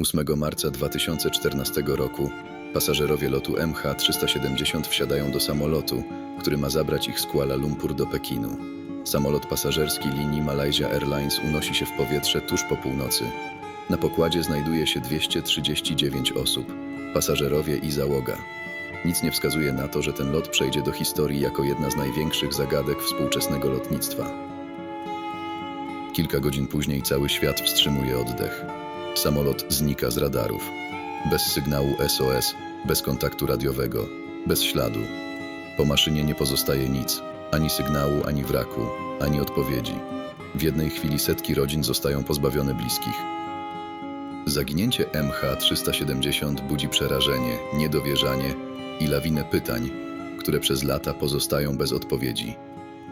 8 marca 2014 roku pasażerowie lotu MH370 wsiadają do samolotu, który ma zabrać ich z Kuala Lumpur do Pekinu. Samolot pasażerski linii Malaysia Airlines unosi się w powietrze tuż po północy. Na pokładzie znajduje się 239 osób, pasażerowie i załoga. Nic nie wskazuje na to, że ten lot przejdzie do historii jako jedna z największych zagadek współczesnego lotnictwa. Kilka godzin później cały świat wstrzymuje oddech. Samolot znika z radarów. Bez sygnału SOS, bez kontaktu radiowego, bez śladu. Po maszynie nie pozostaje nic, ani sygnału, ani wraku, ani odpowiedzi. W jednej chwili setki rodzin zostają pozbawione bliskich. Zaginięcie MH370 budzi przerażenie, niedowierzanie i lawinę pytań, które przez lata pozostają bez odpowiedzi.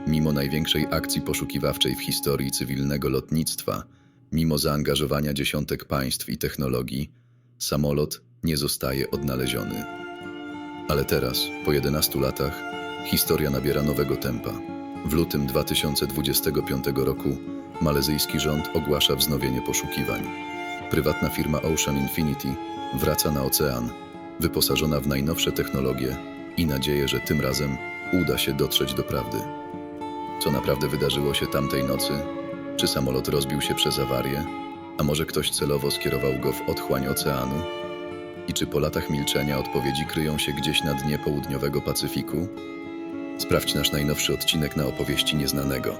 Mimo największej akcji poszukiwawczej w historii cywilnego lotnictwa, mimo zaangażowania dziesiątek państw i technologii, samolot nie zostaje odnaleziony. Ale teraz, po 11 latach, historia nabiera nowego tempa. W lutym 2025 roku malezyjski rząd ogłasza wznowienie poszukiwań. Prywatna firma Ocean Infinity wraca na ocean, wyposażona w najnowsze technologie i nadzieję, że tym razem uda się dotrzeć do prawdy. Co naprawdę wydarzyło się tamtej nocy? Czy samolot rozbił się przez awarię? A może ktoś celowo skierował go w otchłań oceanu? I czy po latach milczenia odpowiedzi kryją się gdzieś na dnie południowego Pacyfiku? Sprawdź nasz najnowszy odcinek na opowieści nieznanego.